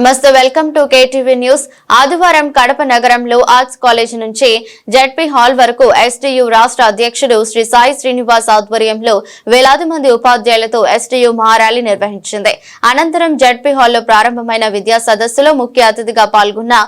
నమస్తే welcome to KTV news. ఆదివారం కడప నగరంలో ఆర్ట్స్ కాలేజ్ నుంచి జడ్పీ హాల్ వరకు ఎస్టీయు రాష్ట్ర అధ్యక్షుడు శ్రీ సాయి శ్రీనివాస్ ఆధ్వర్యంలో వేలాది మంది ఉపాధ్యాయులతో ఎస్టీయు మహారాలీ నిర్వహించింది. అనంతరం జడ్పీ హాల్లో ప్రారంభమైన విద్యా సదస్సులో ముఖ్య అతిథిగా పాల్గొన్న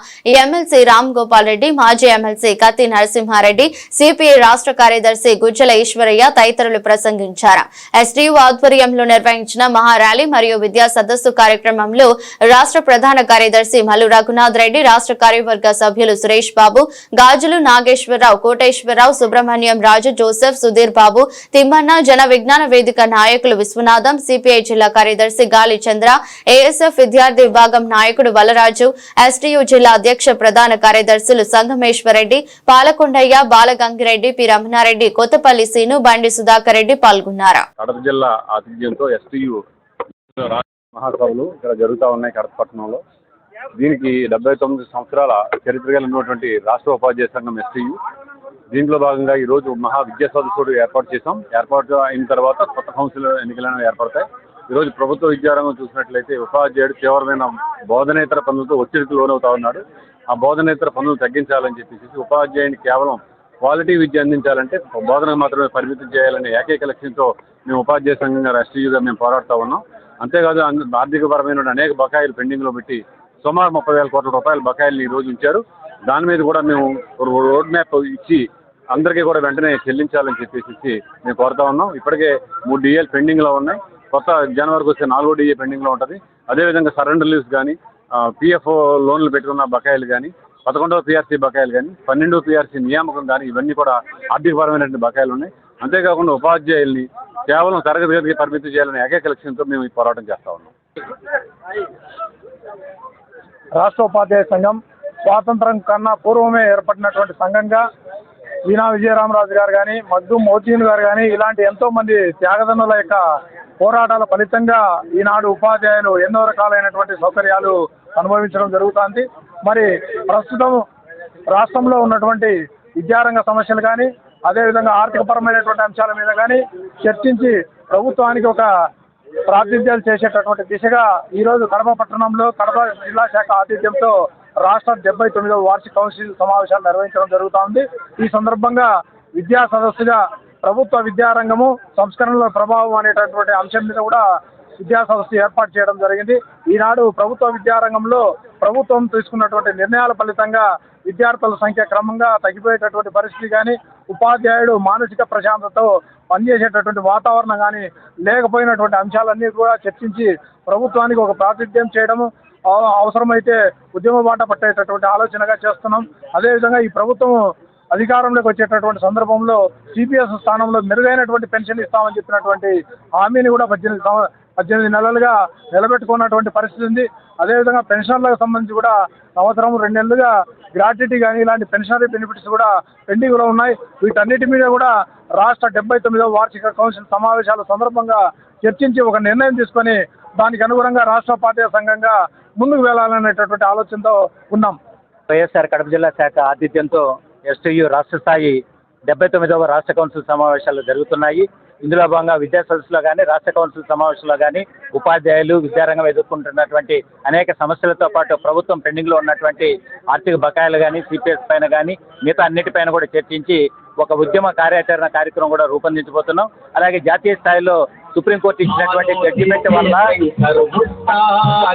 ఎమ్మెల్సీ రామ్ గోపాల్ రెడ్డి మాజీ ఎమ్మెల్సీ కత్తి నరసింహారెడ్డి సిపిఐ రాష్ట్ర కార్యదర్శి గుజ్జల ఈశ్వరయ్య తదితరులు ప్రసంగించారు. ఎస్టీయు ఆధ్వర్యంలో నిర్వహించిన మహారాలీ మరియు విద్యా సదస్సు కార్యక్రమంలో రాష్ట్ర ప్రధాన కార్యదర్శి మల్లు రఘునాథ్ రెడ్డి రాష్ట్ర కార్యవర్గ సభ్యులు సురేష్ బాబు గాజులు నాగేశ్వరరావు కోటేశ్వరరావు సుబ్రహ్మణ్యం రాజు జోసెఫ్ సుధీర్ బాబు తిమ్మన్న జన విజ్ఞాన వేదిక నాయకులు విశ్వనాథం సిపిఐ జిల్లా కార్యదర్శి గాలి చంద్ర ఏఎస్ఎఫ్ విద్యార్థి విభాగం నాయకుడు వలరాజు ఎస్టీయు జిల్లా అధ్యక్ష ప్రధాన కార్యదర్శులు సంగమేశ్వరరెడ్డి పాలకొండయ్య బాలగంగిరెడ్డి పి రమణారెడ్డి కొత్తపల్లి సీను బండి సుధాకర్ రెడ్డి పాల్గొన్నారు. జిల్లా ఆతిథ్యంతో ఎస్టీయు మహాసభలు ఇక్కడ జరుగుతూ ఉన్నాయి కడప పట్టణంలో. దీనికి డెబ్బై తొమ్మిది సంవత్సరాల చరిత్ర కలిగినటువంటి రాష్ట్ర ఉపాధ్యాయ సంఘం ఎస్టీయు. దీంట్లో భాగంగా ఈరోజు మహా విద్యా సదస్సుడు ఏర్పాటు చేశాం. ఏర్పాటు అయిన తర్వాత కొత్త కౌన్సిల్ ఎన్నికలను ఏర్పడతాయి. ఈరోజు ప్రభుత్వ విద్యారంగం చూసినట్లయితే ఉపాధ్యాయుడు తీవ్రమైన బోధనేతర పనులతో ఒత్తిడికి లోనవుతా ఉన్నాడు. ఆ బోధనేతర పనులు తగ్గించాలని చెప్పేసి ఉపాధ్యాయుని కేవలం క్వాలిటీ విద్య అందించాలంటే బోధనకు మాత్రమే పరిమితం చేయాలనే ఏకైక లక్ష్యంతో మేము ఉపాధ్యాయ సంఘంగా రాష్ట్రీయంగా మేము పోరాడుతూ ఉన్నాం. అంతేకాదు అన్- ఆర్థికపరమైన అనేక బకాయిలు పెండింగ్లో పెట్టి సుమారు ముప్పై వేల కోట్ల రూపాయల బకాయిలు ఈ రోజు ఉంచారు. దాని మీద కూడా మేము రోడ్ మ్యాప్ ఇచ్చి అందరికీ కూడా వెంటనే చెల్లించాలని చెప్పేసి మేము కోరుతా ఉన్నాం. ఇప్పటికే మూడు డిఏలు పెండింగ్లో ఉన్నాయి. కొత్త జనవరికి వస్తే నాలుగో డిఏ పెండింగ్లో ఉంటుంది. అదేవిధంగా సరెండర్ లీవ్స్ కానీ పిఎఫ్ లోన్లు పెట్టుకున్న బకాయిలు కానీ పదకొండవ పిఆర్సీ బకాయిలు కానీ పన్నెండవ పిఆర్సీ నియామకం కానీ ఇవన్నీ కూడా ఆర్థికపరమైనటువంటి బకాయిలు ఉన్నాయి. అంతేకాకుండా ఉపాధ్యాయుల్ని కేవలం తరగతి గదికి పరిమితం చేయాలనే ఏకైక లక్ష్యంతో మేము ఈ పోరాటం చేస్తా ఉన్నాం. రాష్ట్ర ఉపాధ్యాయ సంఘం స్వాతంత్రం కన్నా పూర్వమే ఏర్పడినటువంటి సంఘంగా వీణా విజయరామరాజు గారు కానీ మగ్దు మోతీన్ గారు కానీ ఇలాంటి ఎంతో మంది త్యాగదనుల యొక్క పోరాటాల ఫలితంగా ఈనాడు ఉపాధ్యాయులు ఎన్నో రకాలైనటువంటి సౌకర్యాలు అనుభవించడం జరుగుతుంది. మరి ప్రస్తుతం రాష్ట్రంలో ఉన్నటువంటి విద్యారంగ సమస్యలు కానీ అదేవిధంగా ఆర్థికపరమైనటువంటి అంశాల మీద కానీ చర్చించి ప్రభుత్వానికి ఒక ప్రాతినిధ్యాలు చేసేటటువంటి దిశగా ఈరోజు కడప పట్టణంలో కడప జిల్లా శాఖ ఆతిథ్యంతో రాష్ట్ర డెబ్బై తొమ్మిదవ వార్షిక కౌన్సిల్ సమావేశాలు నిర్వహించడం జరుగుతూ ఉంది. ఈ సందర్భంగా విద్యా సదస్సుగా ప్రభుత్వ విద్యారంగము సంస్కరణల ప్రభావం అనేటటువంటి అంశం మీద కూడా విద్యా సంస్థ ఏర్పాటు చేయడం జరిగింది. ఈనాడు ప్రభుత్వ విద్యారంగంలో ప్రభుత్వం తీసుకున్నటువంటి నిర్ణయాల ఫలితంగా విద్యార్థుల సంఖ్య క్రమంగా తగ్గిపోయేటటువంటి పరిస్థితి కానీ ఉపాధ్యాయుడు మానసిక ప్రశాంతతో పనిచేసేటటువంటి వాతావరణం కానీ లేకపోయినటువంటి అంశాలన్నీ కూడా చర్చించి ప్రభుత్వానికి ఒక ప్రాతినిధ్యం చేయడము అవసరమైతే ఉద్యమ బాట పట్టేటటువంటి ఆలోచనగా చేస్తున్నాం. అదేవిధంగా ఈ ప్రభుత్వం అధికారంలోకి వచ్చేటటువంటి సందర్భంలో సిపిఎస్ స్థానంలో మెరుగైనటువంటి పెన్షన్ ఇస్తామని చెప్పినటువంటి హామీని కూడా పద్దెనిమిది పద్దెనిమిది నెలలుగా నిలబెట్టుకున్నటువంటి పరిస్థితి ఉంది. అదేవిధంగా పెన్షన్లకు సంబంధించి కూడా సంవత్సరం రెండు నెలలుగా గ్రాట్యుటీ కానీ ఇలాంటి పెన్షనరీ బెనిఫిట్స్ కూడా పెండింగ్లో కూడా ఉన్నాయి. వీటన్నిటి మీద కూడా రాష్ట్ర డెబ్బై తొమ్మిదవ వార్షిక కౌన్సిల్ సమావేశాల సందర్భంగా చర్చించి ఒక నిర్ణయం తీసుకొని దానికి అనుగుణంగా రాష్ట్ర ఉపాధ్యాయ సంఘంగా ముందుకు వెళ్ళాలనేటటువంటి ఆలోచనతో ఉన్నాం. వైఎస్ఆర్ కడప జిల్లా శాఖ ఆతిథ్యంతో ఎస్టీయు రాష్ట్ర స్థాయి డెబ్బై తొమ్మిదవ రాష్ట్ర కౌన్సిల్ సమావేశాలు జరుగుతున్నాయి. ఇందులో భాగంగా విద్యా సదస్సులో కానీ రాష్ట్ర కౌన్సిల్ సమావేశంలో కానీ ఉపాధ్యాయులు విద్యారంగం ఎదుర్కొంటున్నటువంటి అనేక సమస్యలతో పాటు ప్రభుత్వం పెండింగ్లో ఉన్నటువంటి ఆర్థిక బకాయిలు కానీ సిపిఎస్ పైన కానీ మిగతా అన్నిటిపైన కూడా చర్చించి ఒక ఉద్యమ కార్యాచరణ కార్యక్రమం కూడా రూపొందించబోతున్నాం. అలాగే జాతీయ స్థాయిలో సుప్రీంకోర్టు ఇచ్చినటువంటి జడ్జిమెంట్ వల్ల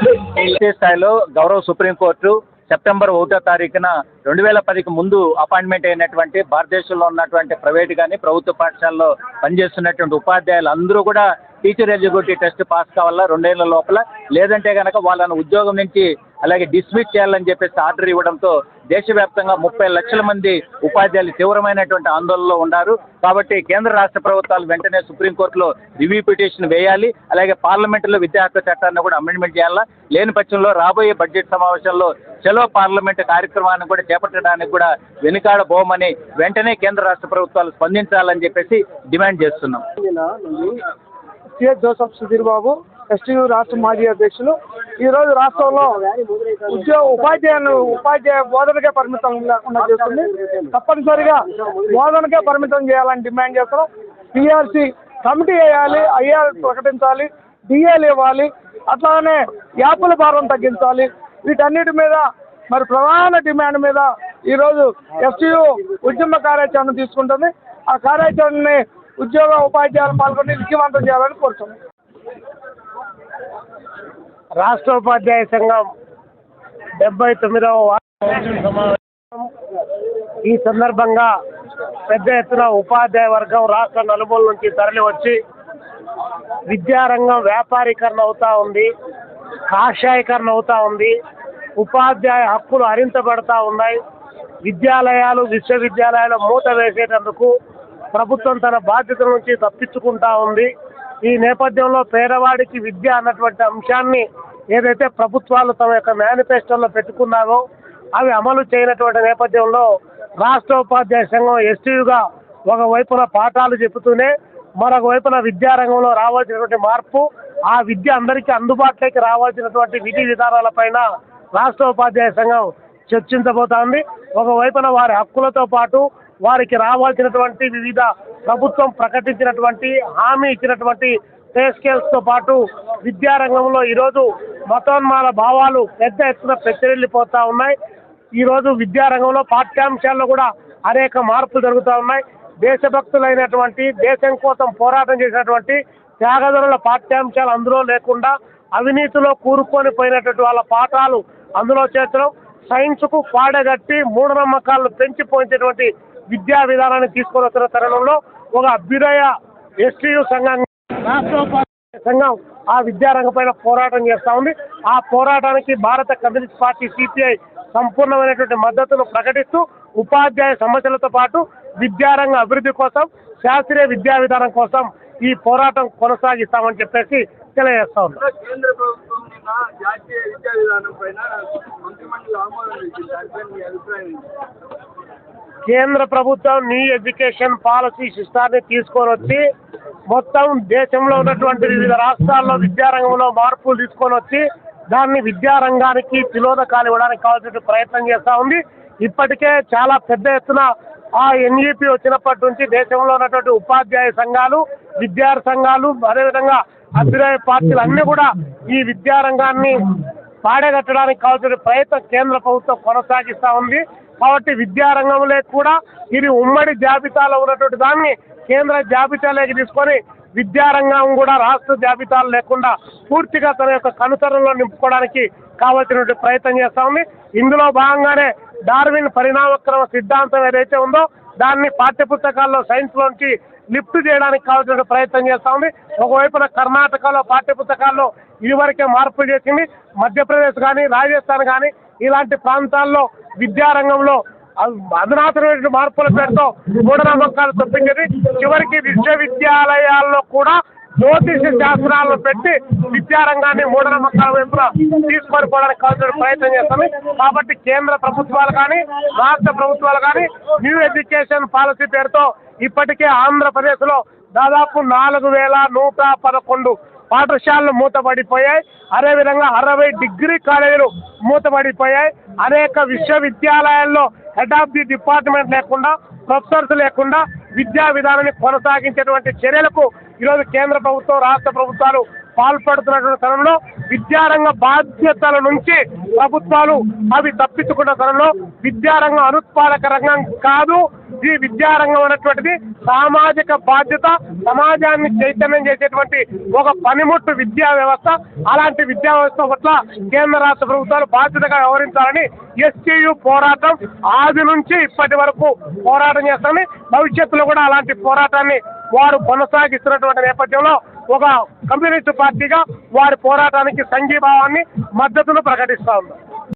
జాతీయ స్థాయిలో గౌరవ సుప్రీంకోర్టు సెప్టెంబర్ ఒకటో తారీఖున రెండు వేల పదికి ముందు అపాయింట్మెంట్ అయినటువంటి భారతదేశంలో ఉన్నటువంటి ప్రైవేట్ కానీ ప్రభుత్వ పాఠశాలలో పనిచేస్తున్నటువంటి ఉపాధ్యాయులు అందరూ కూడా టీచర్ ఎలిజిబిలిటీ టెస్ట్ పాస్ కావాలా రెండేళ్ళ లోపల? లేదంటే కనుక వాళ్ళని ఉద్యోగం నుంచి అలాగే డిస్మిస్ చేయాలని చెప్పేసి ఆర్డర్ ఇవ్వడంతో దేశవ్యాప్తంగా ముప్పై లక్షల మంది ఉపాధ్యాయులు తీవ్రమైనటువంటి ఆందోళనలో ఉన్నారు. కాబట్టి కేంద్ర రాష్ట్ర ప్రభుత్వాలు వెంటనే సుప్రీంకోర్టులో రివ్యూ పిటిషన్ వేయాలి. అలాగే పార్లమెంటులో విద్యా హక్కు చట్టాన్ని కూడా అమెండ్మెంట్ చేయాలా? లేని పక్షంలో రాబోయే బడ్జెట్ సమావేశంలో చలో పార్లమెంట్ కార్యక్రమాన్ని కూడా చేపట్టడానికి కూడా వెనుకాడబోమని వెంటనే కేంద్ర రాష్ట్ర ప్రభుత్వాలు స్పందించాలని చెప్పేసి డిమాండ్ చేస్తున్నాం. CS Joseph Sudheer Babu STU రాష్ట్ర మాజీ అధ్యక్షులు. ఈరోజు రాష్ట్రంలో ఉద్యోగ ఉపాధ్యాయులు ఉపాధ్యాయ బోధనకే పరిమితం లేకుండా చేస్తుంది. తప్పనిసరిగా బోధనకే పరిమితం చేయాలని డిమాండ్ చేస్తున్నాం. పిఆర్సీ కమిటీ వేయాలి ఐఆర్ ప్రకటించాలి డిఏలు ఇవ్వాలి అట్లానే యాప్ల భారం తగ్గించాలి. వీటన్నిటి మీద మరి ప్రధాన డిమాండ్ మీద ఈరోజు ఎస్టీయూ ఉద్యమ కార్యాచరణ తీసుకుంటుంది. ఆ కార్యాచరణని ఉద్యోగ ఉపాధ్యాయులు పాల్గొని విజయవంతం చేయాలని కోరుతున్నాం. రాష్ట్ర ఉపాధ్యాయ సంఘం డెబ్బై తొమ్మిదవ సమావేశం. ఈ సందర్భంగా పెద్ద ఎత్తున ఉపాధ్యాయ వర్గం రాష్ట్ర నలుమూల నుంచి తరలి వచ్చి విద్యారంగం వ్యాపారీకరణ అవుతా ఉంది కాషాయకరణ అవుతా ఉంది ఉపాధ్యాయ హక్కులు హరించబడతా ఉన్నాయి. విద్యాలయాలు విశ్వవిద్యాలయాలు మూత వేసేటందుకు ప్రభుత్వం తన బాధ్యతల నుంచి తప్పించుకుంటా ఉంది. ఈ నేపథ్యంలో పేదవాడికి విద్య అన్నటువంటి అంశాన్ని ఏదైతే ప్రభుత్వాలు తమ యొక్క మేనిఫెస్టోలో పెట్టుకున్నారో అవి అమలు చేయనటువంటి నేపథ్యంలో రాష్ట్ర ఉపాధ్యాయ సంఘం ఎస్టీయుగా ఒకవైపున పాఠాలు చెబుతూనే మరొక వైపున విద్యారంగంలో రావాల్సినటువంటి మార్పు ఆ విద్య అందరికీ అందుబాటులోకి రావాల్సినటువంటి విధి విధానాలపైన రాష్ట్ర ఉపాధ్యాయ సంఘం చర్చించబోతోంది. ఒకవైపున వారి హక్కులతో పాటు వారికి రావాల్సినటువంటి వివిధ ప్రభుత్వం ప్రకటించినటువంటి హామీ ఇచ్చినటువంటి పే స్కేల్స్తో పాటు విద్యారంగంలో ఈరోజు మతోన్మాల భావాలు పెద్ద ఎత్తున పెచ్చరిల్లిపోతా ఉన్నాయి. ఈరోజు విద్యారంగంలో పాఠ్యాంశాల్లో కూడా అనేక మార్పులు జరుగుతూ ఉన్నాయి. దేశభక్తులైనటువంటి దేశం కోసం పోరాటం చేసినటువంటి త్యాగధరుల పాఠ్యాంశాలు అందులో లేకుండా అవినీతిలో కూరుకొని పోయినటువంటి వాళ్ళ పాఠాలు అందులో చేర్చడం సైన్స్కు పాడగట్టి మూఢనమ్మకాలను పెంచిపోయించేటువంటి విద్యా విధానాన్ని తీసుకొని వస్తున్న తరుణంలో ఒక అభ్యుదయ ఎస్టీయు సంఘాన్ని రాష్ట్ర సంఘం ఆ విద్యారంగం పైన పోరాటం చేస్తా ఉంది. ఆ పోరాటానికి భారత కమ్యూనిస్ట్ పార్టీ సిపిఐ సంపూర్ణమైనటువంటి మద్దతును ప్రకటిస్తూ ఉపాధ్యాయ సమస్యలతో పాటు విద్యారంగ అభివృద్ధి కోసం శాస్త్రీయ విద్యా విధానం కోసం ఈ పోరాటం కొనసాగిస్తామని చెప్పేసి తెలియజేస్తా ఉన్నాం. కేంద్ర ప్రభుత్వం జాతీయ విద్యా విధానం పైన మంత్రిమండలి ఆమోదం అభిప్రాయం కేంద్ర ప్రభుత్వం న్యూ ఎడ్యుకేషన్ పాలసీ సిస్టాన్ని తీసుకొని వచ్చి మొత్తం దేశంలో ఉన్నటువంటి వివిధ రాష్ట్రాల్లో విద్యారంగంలో మార్పులు తీసుకొని వచ్చి దాన్ని విద్యారంగానికి తిలోదకాలు ఇవ్వడానికి కావాల్సిన ప్రయత్నం చేస్తూ ఉంది. ఇప్పటికే చాలా పెద్ద ఎత్తున ఆ ఎన్ఈపి వచ్చినప్పటి నుంచి దేశంలో ఉన్నటువంటి ఉపాధ్యాయ సంఘాలు విద్యార్థి సంఘాలు అదేవిధంగా అభ్యుదయ పార్టీలు అన్నీ కూడా ఈ విద్యారంగాన్ని పాడగట్టడానికి కావాల్సిన ప్రయత్నం కేంద్ర ప్రభుత్వం కొనసాగిస్తూ ఉంది. కాబట్టి విద్యారంగంలో కూడా ఇది ఉమ్మడి జాబితాలో ఉన్నటువంటి దాన్ని కేంద్ర జాబితాలోకి తీసుకొని విద్యారంగం కూడా రాష్ట్ర జాబితాలు లేకుండా పూర్తిగా తన యొక్క కనుసరణలో నింపుకోవడానికి కావాల్సినటువంటి ప్రయత్నం చేస్తూ ఉంది. ఇందులో భాగంగానే డార్విన్ పరిణామక్రమ సిద్ధాంతం ఏదైతే ఉందో దాన్ని పాఠ్యపుస్తకాల్లో సైన్స్లోంచి లిఫ్ట్ చేయడానికి కావాల్సిన ప్రయత్నం చేస్తూ ఉంది. ఒకవైపున కర్ణాటకలో పాఠ్యపుస్తకాల్లో ఇదివరకే మార్పులు చేసింది. మధ్యప్రదేశ్ కానీ రాజస్థాన్ కానీ ఇలాంటి ప్రాంతాల్లో విద్యారంగంలో అధునాతనమైన మార్పుల పేరుతో మూఢనమ్మకాలు తప్పించేది. చివరికి విశ్వవిద్యాలయాల్లో కూడా జ్యోతిష శాస్త్రాలను పెట్టి విద్యారంగాన్ని మూఢనమ్మకాల వైపున తీసుకొని పోవడానికి కావాల్సిన ప్రయత్నం చేస్తుంది కాబట్టి కేంద్ర ప్రభుత్వాలు కానీ రాష్ట్ర ప్రభుత్వాలు కానీ న్యూ ఎడ్యుకేషన్ పాలసీ పేరుతో ఇప్పటికే ఆంధ్రప్రదేశ్లో దాదాపు నాలుగు వేల నూట పదకొండు పాఠశాలలు మూతపడిపోయాయి. అదేవిధంగా అరవై డిగ్రీ కాలేజీలు మూతపడిపోయాయి. అనేక విశ్వవిద్యాలయాల్లో హెడ్ ఆఫ్ ది డిపార్ట్మెంట్ లేకుండా ప్రొఫెసర్స్ లేకుండా విద్యా విధానాన్ని కొనసాగించేటువంటి చర్యలకు ఈరోజు కేంద్ర ప్రభుత్వం రాష్ట్ర ప్రభుత్వాలు పాల్పడుతున్నటువంటి తరంలో విద్యారంగ బాధ్యతల నుంచి ప్రభుత్వాలు అవి తప్పించుకున్న తరంలో విద్యారంగం అనుత్పాదక రంగం కాదు. ఈ విద్యారంగం అనేటువంటిది సామాజిక బాధ్యత సమాజాన్ని చైతన్యం చేసేటువంటి ఒక పనిముట్టు విద్యా వ్యవస్థ. అలాంటి విద్యా వ్యవస్థ పట్ల కేంద్ర రాష్ట్ర ప్రభుత్వాలు బాధ్యతగా వ్యవహరించాలని ఎస్టీయు పోరాటం ఆది నుంచి ఇప్పటి వరకు పోరాటం చేస్తామని భవిష్యత్తులో కూడా అలాంటి పోరాటాన్ని వారు కొనసాగిస్తున్నటువంటి నేపథ్యంలో ఒక కమ్యూనిస్టు పార్టీగా వారి పోరాటానికి సంఘీభావాన్ని మద్దతును ప్రకటిస్తా ఉన్నారు